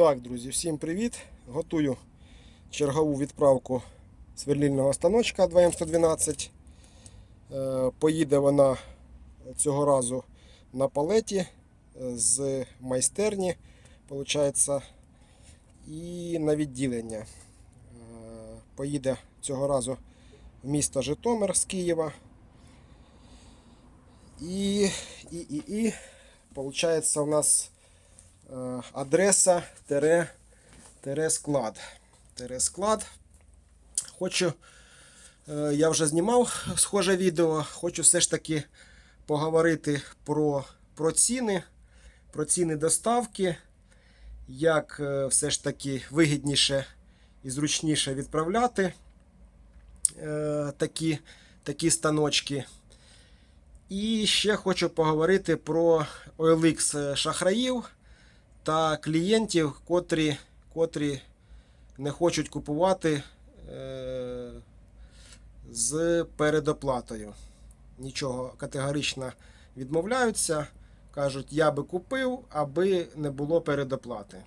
Так, друзі, всім привіт! Готую чергову відправку сверлільного станочка 2М112. Е, Поїде вона цього разу на палеті е, з майстерні, получається, і на відділення. Е, Поїде цього разу в місто Житомир з Києва. І, і, і, і, получається, у нас адреса тере, тере склад. Тере склад. Хочу, е, я вже знімав схоже відео, хочу все ж таки поговорити про, про ціни, про ціни доставки, як е, все ж таки вигідніше і зручніше відправляти е, такі, такі станочки. І ще хочу поговорити про OLX шахраїв та клієнтів, котрі, котрі не хочуть купувати е, з передоплатою. Нічого категорично відмовляються. Кажуть, я би купив, аби не було передоплати.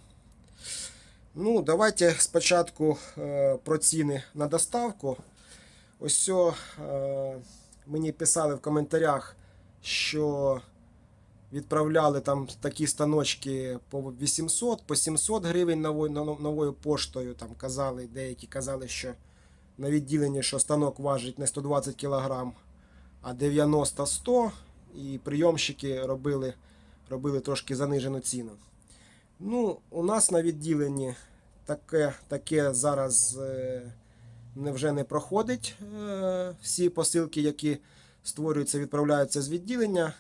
Ну, давайте спочатку е, про ціни на доставку. Ось сьо, е, мені писали в коментарях, що відправляли там такі станочки по 800, по 700 гривень новою, поштою. Там казали, деякі казали, що на відділенні, що станок важить не 120 кг, а 90-100. І прийомщики робили, робили трошки занижену ціну. Ну, у нас на відділенні таке, таке зараз е, вже не проходить. Е, всі посилки, які створюються, відправляються з відділення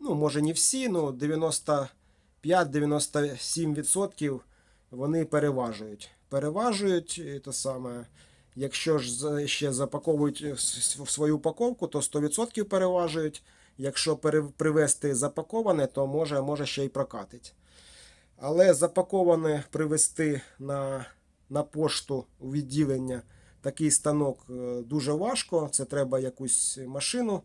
ну, може не всі, ну 95-97% вони переважують. Переважують те саме. Якщо ж ще запаковують свою упаковку, то 100% переважують. Якщо привезти запаковане, то може, може ще й прокатить. Але запаковане привезти на на пошту у відділення такий станок е, дуже важко. Це треба якусь машину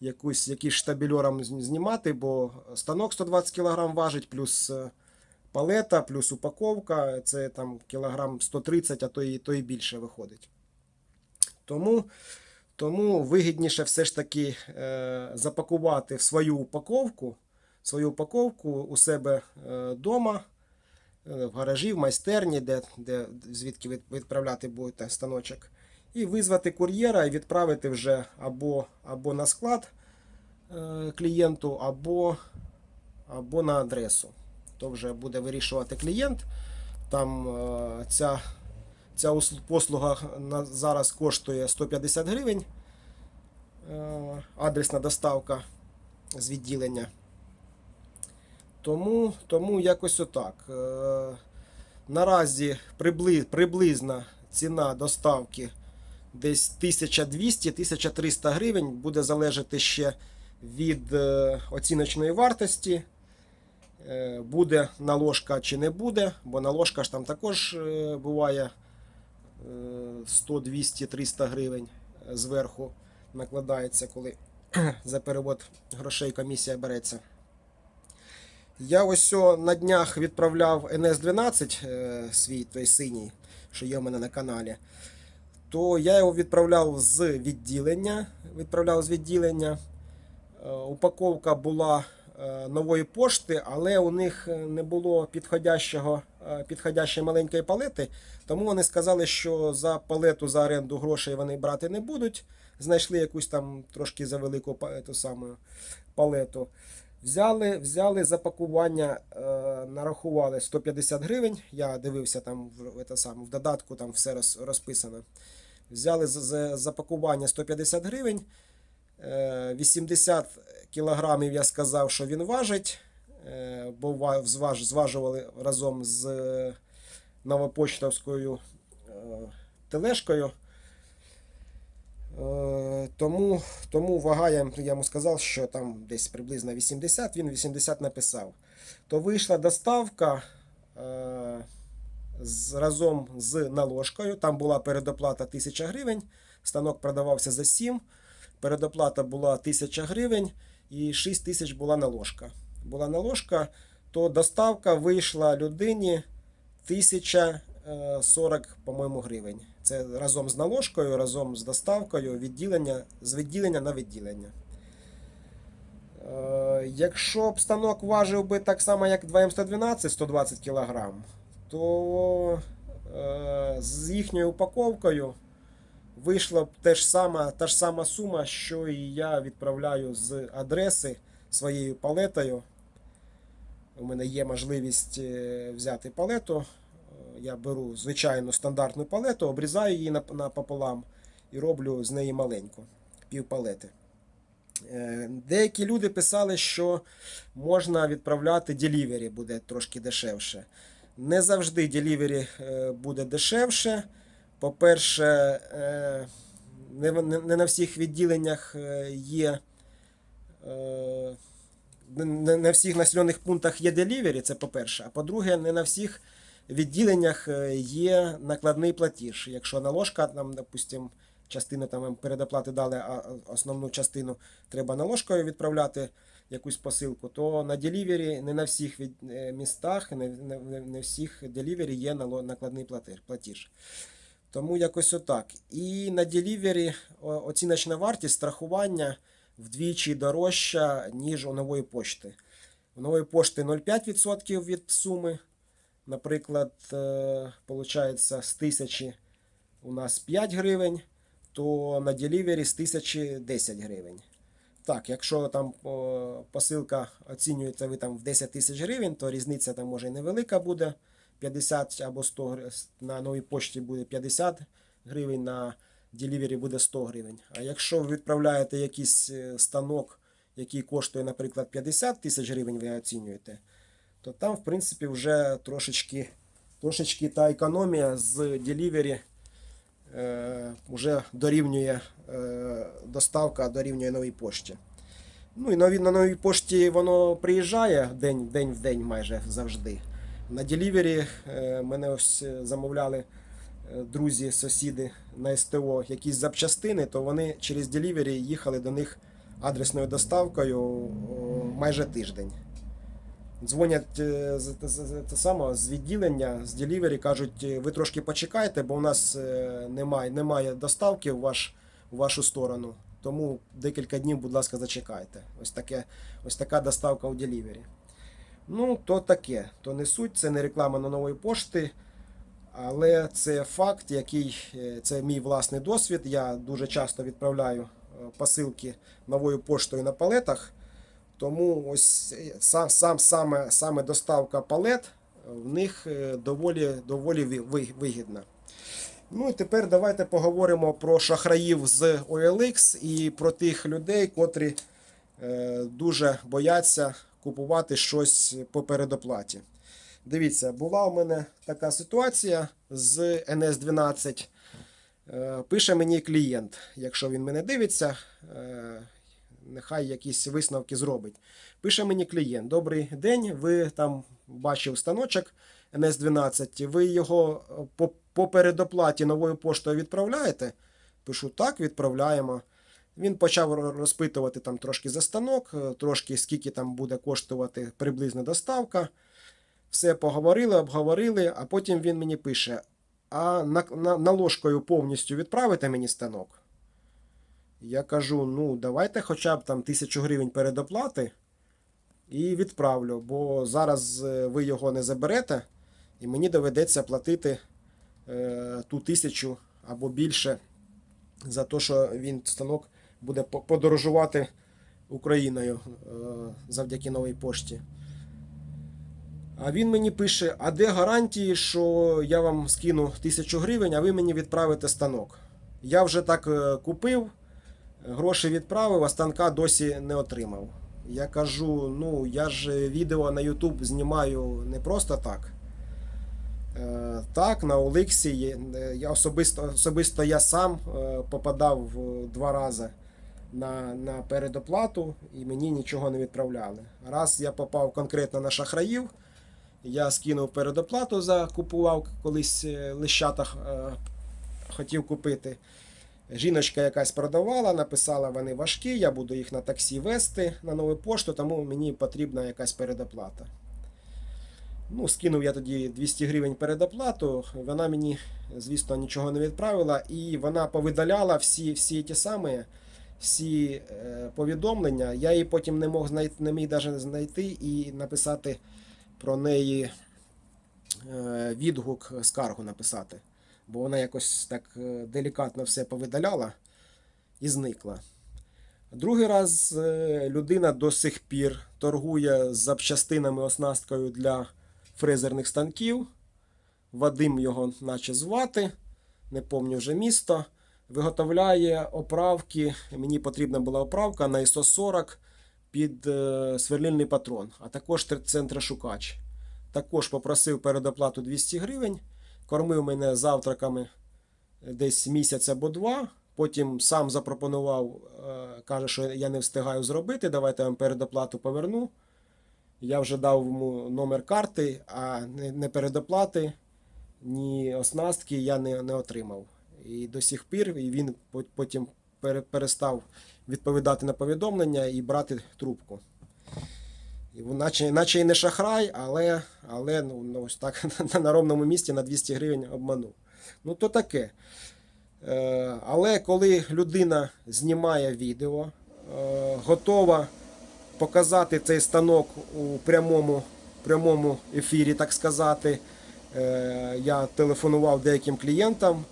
якусь, якийсь штабельором знімати, бо станок 120 кг важить, плюс е, палета, плюс упаковка. Це там кілограм 130, а то і, то і більше виходить. Тому тому вигідніше все ж таки е, запакувати в свою упаковку свою упаковку у себе вдома, е, в гаражі, в майстерні, де, де звідки відправляти будете станочок і визвати кур'єра і відправити вже або або на склад е, клієнту, або або на адресу. То вже буде вирішувати клієнт. Там е, ця ця послуга зараз коштує 150 гривень. Е, адресна доставка з відділення. Тому тому якось отак. Наразі прибли, приблизна ціна доставки десь 1200-1300 гривень. Буде залежати ще від е, оціночної вартості. Е, буде наложка чи не буде, бо наложка ж там також е, буває 100, 200, 300 гривень зверху накладається, коли за перевод грошей комісія береться. Я ось на днях відправляв NS12 свій той синій, що є в мене на каналі то я його відправляв з відділення. Відправляв з відділення. Е, упаковка була е, нової пошти, але у них не було підходящого, е, підходящої маленької палети. Тому вони сказали, що за палету за оренду грошей вони брати не будуть. Знайшли якусь там трошки за велику ту саму палету. Взяли взяли запакування, е, нарахували 150 гривень. Я дивився там в, в, саме, в додатку, там все роз, розписано. Взяли за запакування 150 гривень. 80 е, кілограмів я сказав, що він важить, е, бо зваж, зважували разом з новопочтовською е, тележкою. Тому тому вага, я йому сказав, що там десь приблизно 80, він 80 написав. То вийшла доставка з, разом з наложкою. Там була передоплата 1000 гривень. Станок продавався за 7. Передоплата була 1000 гривень і 6 тисяч була наложка. Була наложка, то доставка вийшла людині 1040, по-моєму, гривень. Це разом з наложкою, разом з доставкою, відділення, з відділення на відділення. Е, Якщо б станок важив би так само, як 2М112 120 кг, то е, з їхньою упаковкою вийшла б те сама, та ж сама сума, що і я відправляю з адреси своєю палетою. У мене є можливість е, взяти палету. Е, Я беру звичайну стандартну палету, обрізаю її напополам і роблю з неї маленьку, пів палети. Е, Деякі люди писали, що можна відправляти делівері, буде трошки дешевше. Не завжди делівері е, буде дешевше. По-перше, не, на всіх відділеннях є. не на всіх населених пунктах є делівері, це по-перше. А по-друге, не на всіх відділеннях е, є накладний платіж. Якщо наложка, там, допустим, частину там передоплати дали, а основну частину треба наложкою відправляти якусь посилку, то на делівері не на всіх е, містах, не, не всіх делівері є накладний платіж. Тому якось отак. І на делівері оціночна вартість страхування вдвічі дорожча, ніж у нової пошти. У нової пошти 0,5% від суми. Наприклад, е, получається з 1000 у нас 5 гривень, то на делівері з 1000 10 гривень. Так, якщо там посилка оцінюється ви там в 10 тисяч гривень, то різниця там може і невелика буде. 50 або 100 гривень. На новій пошті буде 50 гривень, на делівері буде 100 гривень. А якщо ви відправляєте якийсь е, станок, який коштує, наприклад, 50 тисяч гривень, ви оцінюєте, то там, в принципі, вже трошечки, трошечки та економія з делівері е, вже дорівнює е, доставка, дорівнює новій пошті. Ну і нові, на новій пошті воно приїжджає день, день в день майже завжди. На делівері е, мене ось замовляли друзі, сусіди на СТО якісь запчастини, то вони через делівері їхали до них адресною доставкою майже тиждень. Дзвонять е, те саме, з відділення, з делівері, кажуть, «Е, ви трошки почекайте, бо у нас е, немає, немає доставки в, ваш, в вашу сторону. Тому декілька днів, будь ласка, зачекайте. Ось, таке, ось така доставка у делівері. Ну, то таке, то не суть, це не реклама на нової пошти. Але це факт, який це мій власний досвід. Я дуже часто відправляю посилки новою поштою на палетах. Тому ось е, сам, сам саме, саме доставка палет е, в них е, доволі, доволі ви- ви- вигідна. Ну і тепер давайте поговоримо про шахраїв з OLX і про тих людей, котрі е, дуже бояться купувати щось по передоплаті. Дивіться, була у мене така ситуація з NS12. Е, Пише мені клієнт, якщо він мене дивиться, нехай якісь висновки зробить. Пише мені клієнт: Добрий день, ви там бачив станочок NS12, ви його е, по, по передоплаті новою поштою відправляєте? Пишу, так, відправляємо. Він почав розпитувати там трошки за станок, е, трошки скільки там буде коштувати приблизно доставка. Все поговорили, обговорили, а потім він мені пише: а на, на, наложкою повністю відправите мені станок? Я кажу: ну, давайте хоча б там тисячу гривень передоплати і відправлю, бо зараз е, ви його не заберете, і мені доведеться платити е, ту тисячу або більше за те, що він станок буде подорожувати Україною е, завдяки новій пошті. А він мені пише: а де гарантії, що я вам скину тисячу гривень, а ви мені відправите станок? Я вже так е, купив, гроші відправив, а станка досі не отримав. Я кажу: ну, я ж відео на YouTube знімаю не просто так. Е, Так, на Олексі є- е, я особисто, особисто я сам е, попадав два рази на, на передоплату і мені нічого не відправляли. Раз я попав конкретно на шахраїв, я скинув передоплату, закупував колись лищата хотів купити. Жіночка якась продавала, написала, вони важкі, я буду їх на таксі вести на нову пошту, тому мені потрібна якась передоплата. Ну, скинув я тоді 200 гривень передоплату. Вона мені, звісно, нічого не відправила, і вона повидаляла всі, всі ті самі всі е, повідомлення. Я її потім не мог знайти, не міг навіть знайти і написати про неї е, відгук, скаргу написати. Бо вона якось так е, делікатно все повидаляла і зникла. Другий раз е, людина до сих пір торгує з запчастинами оснасткою для фрезерних станків. Вадим його наче звати, не пам'ятаю вже місто. Виготовляє оправки. Мені потрібна була оправка на ISO 40 під е, сверлильний патрон, а також тр- центрошукач. Також попросив передоплату 200 гривень. Кормив мене завтраками десь місяць або два. Потім сам запропонував, е, каже, що я не встигаю зробити. Давайте я вам передоплату поверну. Я вже дав йому номер карти, а не передоплати, ні оснастки я не, не отримав. І до сих пір він потім перестав відповідати на повідомлення і брати трубку. І, наче, наче і не шахрай, але, але ну, ну, ось так на ровному місці на 200 гривень обманув. Ну, то таке. Е, але коли людина знімає відео, е, готова показати цей станок у прямому, прямому ефірі, так сказати, е, я телефонував деяким клієнтам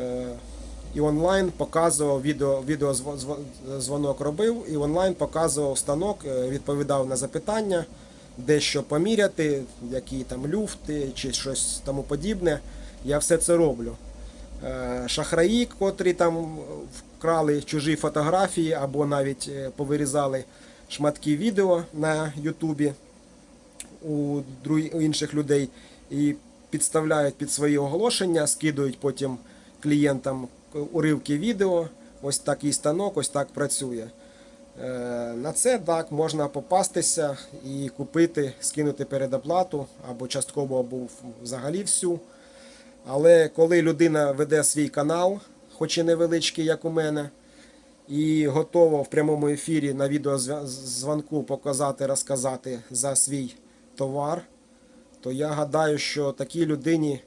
е, і онлайн показував відео, відеозвонок робив, і онлайн показував станок, е, відповідав на запитання, де що поміряти, які там люфти чи щось тому подібне. Я все це роблю. Е, Шахраї, котрі там вкрали чужі фотографії або навіть е, повирізали шматки відео на Ютубі у інших людей і підставляють під свої оголошення, скидують потім клієнтам уривки відео. Ось такий станок, ось так працює. Е, На це так можна попастися і купити, скинути передоплату або частково, або взагалі всю. Але коли людина веде свій канал, хоч і невеличкий, як у мене, і готова в прямому ефірі на відеозвонку показати, розказати за свій товар, то я гадаю, що такій людині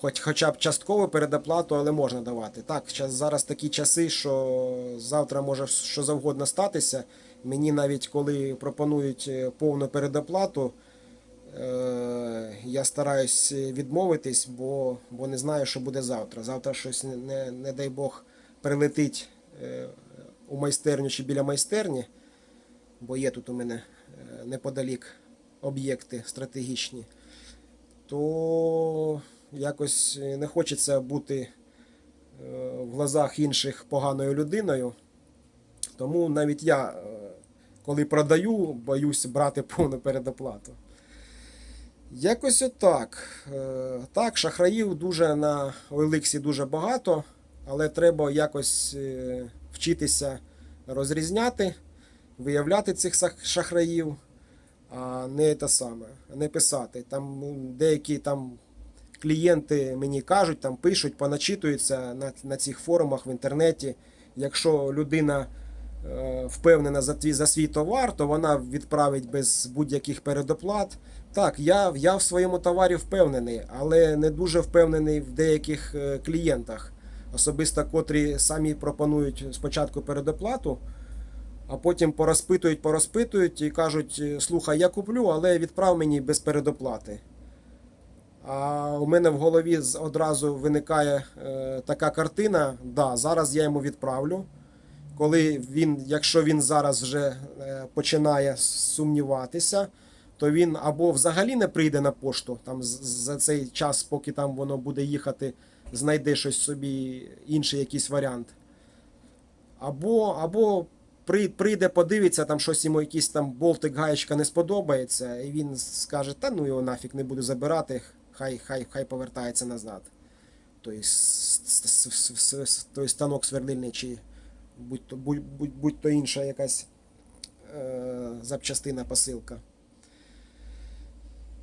хоч, хоча б частково передоплату, але можна давати. Так, зараз такі часи, що завтра може що завгодно статися. Мені навіть коли пропонують е, повну передоплату, Е, я стараюсь відмовитись, бо, бо не знаю, що буде завтра. Завтра щось, не, не, дай Бог, прилетить е, у майстерню чи біля майстерні, бо є тут у мене е, неподалік об'єкти стратегічні, то якось не хочеться бути е, в глазах інших поганою людиною. Тому навіть я, е, коли продаю, боюсь брати повну передоплату. Якось отак. Е, Так, шахраїв дуже на OLX дуже багато, але треба якось е, вчитися розрізняти, виявляти цих шахраїв, а не те саме, не писати. Там ну, деякі там клієнти мені кажуть, там пишуть, поначитуються на, на цих форумах в інтернеті. Якщо людина е, впевнена за, твій, за свій товар, то вона відправить без будь-яких передоплат. Так, я, я в своєму товарі впевнений, але не дуже впевнений в деяких е, клієнтах, особисто котрі самі пропонують спочатку передоплату, а потім порозпитують, порозпитують і кажуть: слухай, я куплю, але відправ мені без передоплати. А у мене в голові одразу виникає е, така картина: да, зараз я йому відправлю. Коли він, якщо він зараз вже е, починає сумніватися, то він або взагалі не прийде на пошту там за цей час, поки там воно буде їхати, знайде щось собі, інший якийсь варіант. Або, або при- прийде, подивиться, там щось йому якийсь там болтик, гаєчка не сподобається, і він скаже, та ну його нафіг не буду забирати, хай, хай, хай повертається назад. Тобто, той станок свердильний, чи будь то, будь, будь, будь то інша якась е, запчастина посилка.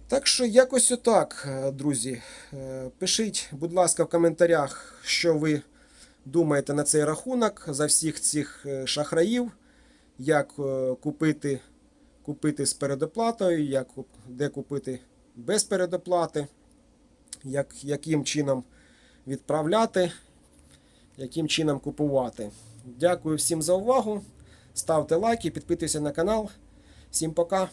Так що якось отак, е, друзі. Е, Пишіть, будь ласка, в коментарях, що ви думаєте на цей рахунок за всіх цих е, шахраїв, як купити, купити з передоплатою, як, де купити без передоплати, як, яким чином відправляти, яким чином купувати. Дякую всім за увагу. Ставте лайки, підписуйтесь на канал. Всім пока!